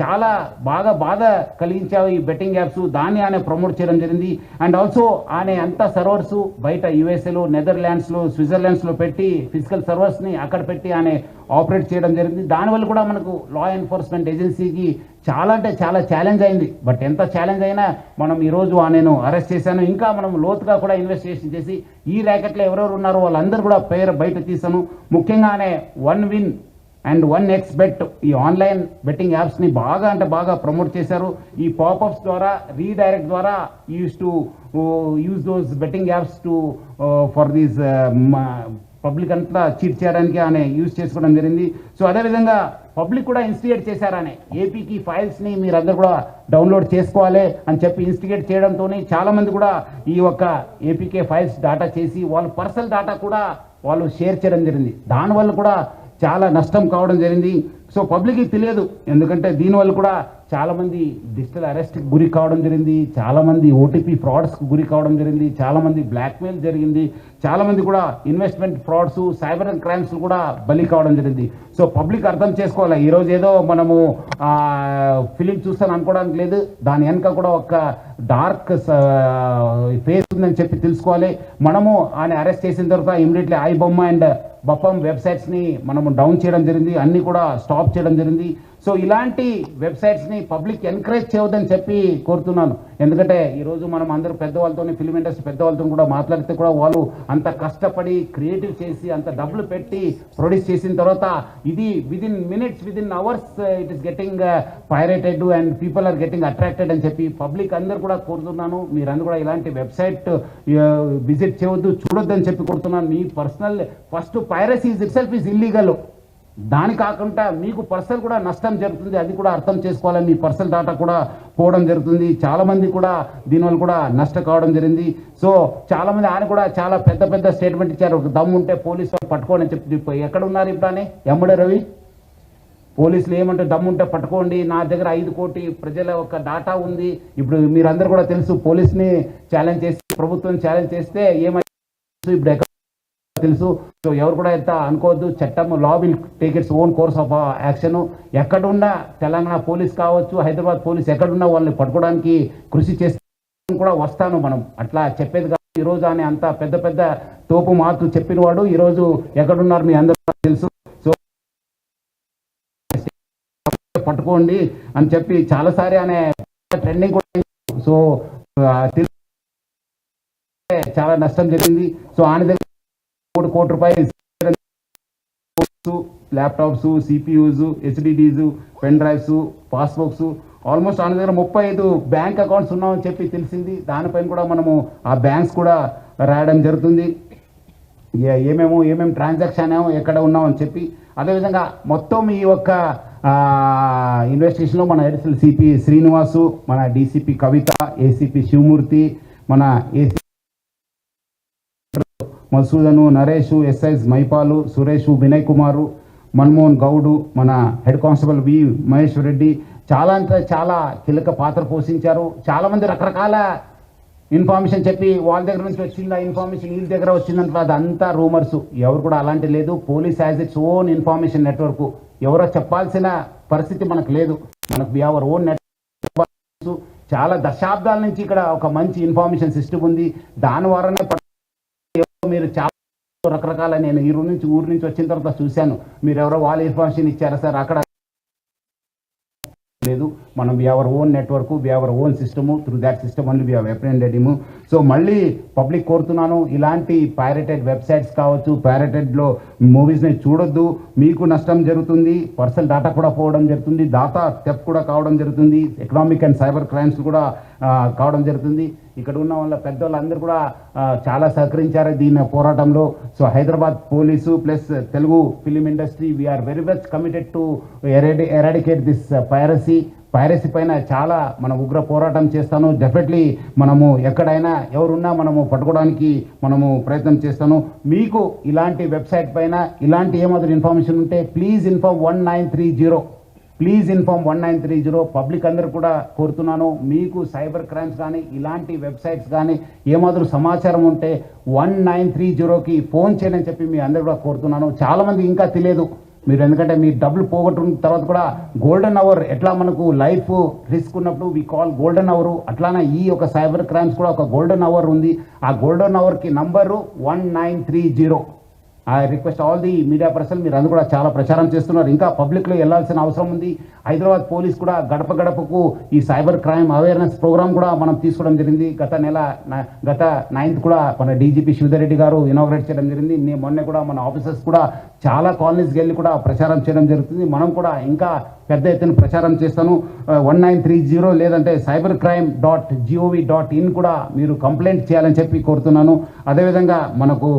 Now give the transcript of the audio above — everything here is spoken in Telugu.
చాలా బాగా బాధ కలిగించావు ఈ బెట్టింగ్ యాప్స్ దాన్ని ఆయన ప్రమోట్ చేయడం జరిగింది. అండ్ ఆల్సో ఆయన అంత సర్వర్స్ బయట యుఎస్ఏలో నెదర్లాండ్స్లో స్విట్జర్లాండ్స్లో పెట్టి ఫిజికల్ సర్వర్స్ని అక్కడ పెట్టి ఆయన ఆపరేట్ చేయడం జరిగింది. దానివల్ల కూడా మనకు లా ఎన్ఫోర్స్మెంట్ ఏజెన్సీకి చాలా అంటే చాలా ఛాలెంజ్ అయింది. బట్ ఎంత ఛాలెంజ్ అయినా మనం ఈరోజు నేను అరెస్ట్ చేశాను. ఇంకా మనం లోతుగా కూడా ఇన్వెస్టిగేషన్ చేసి ఈ ర్యాకెట్లో ఎవరెవరు ఉన్నారో వాళ్ళందరూ కూడా పేరు బయట తీశాను. ముఖ్యంగానే one win and one X bet ఈ ఆన్లైన్ బెట్టింగ్ యాప్స్ని బాగా అంటే బాగా ప్రమోట్ చేశారు. ఈ పాపప్స్ ద్వారా రీడైరెక్ట్ ద్వారా use to use those betting apps to for these public అంతా చీట్ చేయడానికి ఆయన యూజ్ చేసుకోవడం జరిగింది. సో అదేవిధంగా పబ్లిక్ కూడా ఇన్స్టిగేట్ చేశారనే. ఏపీకి ఫైల్స్ని మీరందరూ కూడా డౌన్లోడ్ చేసుకోవాలి అని చెప్పి ఇన్స్టిగేట్ చేయడంతో చాలామంది కూడా ఈ యొక్క ఏపీకే ఫైల్స్ డాటా చేసి వాళ్ళ పర్సనల్ డాటా కూడా వాళ్ళు షేర్ చేయడం జరిగింది. దానివల్ల కూడా చాలా నష్టం కావడం జరిగింది. సో పబ్లిక్కి తెలియదు. ఎందుకంటే దీనివల్ల కూడా చాలామంది డిజిటల్ అరెస్ట్కి గురి కావడం జరిగింది. చాలామంది ఓటీపీ ఫ్రాడ్స్కి గురి కావడం జరిగింది. చాలామంది బ్లాక్మెయిల్ జరిగింది. చాలామంది కూడా ఇన్వెస్ట్మెంట్ ఫ్రాడ్స్ సైబర్ క్రైమ్స్ కూడా బలి కావడం జరిగింది. సో పబ్లిక్ అర్థం చేసుకోవాలి. ఈరోజు ఏదో మనము ఫిలిం చూస్తాను అనుకోవడానికి లేదు. దాని వెనక కూడా ఒక డార్క్ ఫేస్ ఉందని చెప్పి తెలుసుకోవాలి. మనము ఆయన అరెస్ట్ చేసిన తర్వాత immediately i Bomma and Bappam వెబ్సైట్స్ని మనము డౌన్ చేయడం జరిగింది. అన్నీ కూడా స్టాప్ చేయడం జరిగింది. సో ఇలాంటి వెబ్సైట్స్ని పబ్లిక్ ఎంకరేజ్ చేయవద్దని చెప్పి కోరుతున్నాను. ఎందుకంటే ఈరోజు మనం అందరూ పెద్దవాళ్ళతో ఫిల్మ్ ఇండస్ట్రీ పెద్దవాళ్ళతో కూడా మాట్లాడితే కూడా వాళ్ళు అంత కష్టపడి క్రియేటివ్ చేసి అంత డబ్బులు పెట్టి ప్రొడ్యూస్ చేసిన తర్వాత ఇది within minutes within hours it is getting pirated and people are getting attracted అని చెప్పి పబ్లిక్ అందరు కూడా కోరుతున్నాను. మీరందరూ కూడా ఇలాంటి వెబ్సైట్ uh, విజిట్ చేయవద్దు చూడొద్దని చెప్పి కోరుతున్నాను. మీ personal first piracy itself is illegal దాని కాకుండా మీకు పర్సనల్ కూడా నష్టం జరుగుతుంది అది కూడా అర్థం చేసుకోవాలి మీ పర్సనల్ డాటా కూడా పోవడం జరుగుతుంది. చాలామంది కూడా దీనివల్ల కూడా నష్ట కావడం జరిగింది. సో చాలా మంది ఆయన కూడా చాలా పెద్ద పెద్ద స్టేట్మెంట్ ఇచ్చారు. ఒక దమ్ము ఉంటే పోలీసు వాళ్ళు పట్టుకోండి అని చెప్పి ఎక్కడ ఉన్నారు ఇప్పుడు ఎమ్మడే రవి? పోలీసులు ఏమంటే దమ్ముంటే పట్టుకోండి నా దగ్గర ఐదు కోటి ప్రజల ఒక డాటా ఉంది. ఇప్పుడు మీరందరూ కూడా తెలుసు పోలీస్ని ఛాలెంజ్ చేసి ప్రభుత్వం ఛాలెంజ్ చేస్తే ఏమైంది ఇప్పుడు తెలుసు. సో ఎవరు కూడా ఎంత అనుకోవద్దు. చట్టం law will take its own course of action ఎక్కడున్నా తెలంగాణ పోలీస్ కావచ్చు హైదరాబాద్ పోలీస్ ఎక్కడున్నా వాళ్ళని పట్టుకోవడానికి కృషి చేస్తే కూడా వస్తాను మనం. అట్లా చెప్పేది కాదు. ఈ రోజు అని అంత పెద్ద పెద్ద తోపు మాటలు చెప్పిన వాడు ఈ రోజు ఎక్కడున్నారు మీ అందరూ తెలుసు. సో పట్టుకోండి అని చెప్పి చాలాసారి అనే ట్రెండింగ్ కూడా సో చాలా నష్టం జరిగింది. సో ఆయన దగ్గర మూడు కోటి రూపాయలు laptops CPUs HDDs pen drives passbooks almost ఆయన దగ్గర ముప్పై ఐదు బ్యాంక్ అకౌంట్స్ ఉన్నామని చెప్పి తెలిసింది. దానిపైన కూడా మనము ఆ బ్యాంక్స్ కూడా రాయడం జరుగుతుంది. ఏమేమో ఏమేమి ట్రాన్సాక్షన్ ఏమో ఎక్కడ ఉన్నామని చెప్పి. అదేవిధంగా మొత్తం ఈ యొక్క ఇన్వెస్టిగేషన్లో మన ఎడిషనల్ సిపి శ్రీనివాసు మన డీసీపీ కవిత ఏసీపీ శివమూర్తి మన ఏసీ మధుసూదను నరేష్ ఎస్ఐస్ మైపాలు సురేష్ వినయ్ కుమారు మన్మోహన్ గౌడు మన head constable V Maheshwar Reddy చాలా అంటే చాలా కీలక పాత్ర పోషించారు. చాలామంది రకరకాల ఇన్ఫర్మేషన్ చెప్పి వాళ్ళ దగ్గర నుంచి వచ్చింది ఆ ఇన్ఫర్మేషన్ వీళ్ళ దగ్గర వచ్చిందంటే అదంతా రూమర్స్. ఎవరు కూడా అలాంటి లేదు. Police as its own information network. ఎవరో చెప్పాల్సిన పరిస్థితి మనకు లేదు. మనకు వి అవర్ ఓన్ నెట్వర్క్ చాలా దశాబ్దాల నుంచి ఇక్కడ ఒక మంచి ఇన్ఫర్మేషన్ సిస్టమ్ ఉంది. దాని ద్వారానే మీరు చాలా రకరకాల నేను ఈ ఊరు నుంచి ఊరు నుంచి వచ్చిన తర్వాత చూశాను. మీరు ఎవరో వాళ్ళ ఇన్ఫర్మేషన్ ఇచ్చారా సార్? అక్కడ లేదు. మనం we our own network we our own system through that system only we representative so మళ్ళీ పబ్లిక్ కోరుతున్నాను ఇలాంటి పైరేటెడ్ వెబ్సైట్స్ కావచ్చు పైరేటెడ్లో మూవీస్ని చూడొద్దు మీకు నష్టం జరుగుతుంది పర్సనల్ డాటా కూడా పోవడం జరుగుతుంది డాటా స్టెప్ కూడా కావడం జరుగుతుంది ఎకనామిక్ అండ్ సైబర్ క్రైమ్స్ కూడా కావడం జరుగుతుంది. ఇక్కడ ఉన్న వాళ్ళ పెద్దవాళ్ళందరూ కూడా చాలా సహకరించారు దీని పోరాటంలో. So Hyderabad police plus Telugu film industry we're very much committed to eradicate this piracy piracy పైన చాలా మనం ఉగ్ర పోరాటం చేస్తాను. డెఫినెట్లీ మనము ఎక్కడైనా ఎవరున్నా మనము పట్టుకోవడానికి మనము ప్రయత్నం చేస్తాను. మీకు ఇలాంటి వెబ్సైట్ పైన ఇలాంటి ఏమాదిరి ఇన్ఫర్మేషన్ ఉంటే please inform one nine three zero please inform one nine three zero public అందరు కూడా కోరుతున్నాను. మీకు సైబర్ క్రైమ్స్ కానీ ఇలాంటి వెబ్సైట్స్ కానీ ఏమాత్రం సమాచారం ఉంటే వన్ నైన్ త్రీ జీరోకి ఫోన్ చేయని చెప్పి మీ అందరు కూడా కోరుతున్నాను. చాలామంది ఇంకా తెలియదు. మీరు ఎందుకంటే మీ డబ్బులు పోగొట్టుకున్న తర్వాత కూడా గోల్డెన్ అవర్ ఎట్లా మనకు లైఫ్ రిస్క్ ఉన్నప్పుడు వి కాల్ గోల్డెన్ అవర్ అట్లానే ఈ ఒక సైబర్ క్రైమ్స్ కూడా ఒక గోల్డెన్ అవర్ ఉంది. ఆ golden అవర్కి number one nine three zero I request all the media person మీరు అందరూ కూడా చాలా ప్రచారం చేస్తున్నారు. ఇంకా పబ్లిక్లో వెళ్ళాల్సిన అవసరం ఉంది. హైదరాబాద్ పోలీస్ కూడా గడప గడపకు ఈ సైబర్ క్రైమ్ అవేర్నెస్ ప్రోగ్రామ్ కూడా మనం తీసుకోవడం జరిగింది. గత నెల గత నైన్త్ కూడా మన డీజీపీ శివధరెడ్డి గారు ఇనాగ్రేట్ చేయడం జరిగింది. నేను మొన్న కూడా మన ఆఫీసర్స్ కూడా చాలా కాలనీస్కి వెళ్ళి కూడా ప్రచారం చేయడం జరుగుతుంది. మనం కూడా ఇంకా పెద్ద ఎత్తున ప్రచారం చేస్తాను. వన్ నైన్ త్రీ జీరో లేదంటే cyber crime dot G O V dot in కూడా మీరు కంప్లైంట్ చేయాలని చెప్పి కోరుతున్నాను. అదేవిధంగా మనకు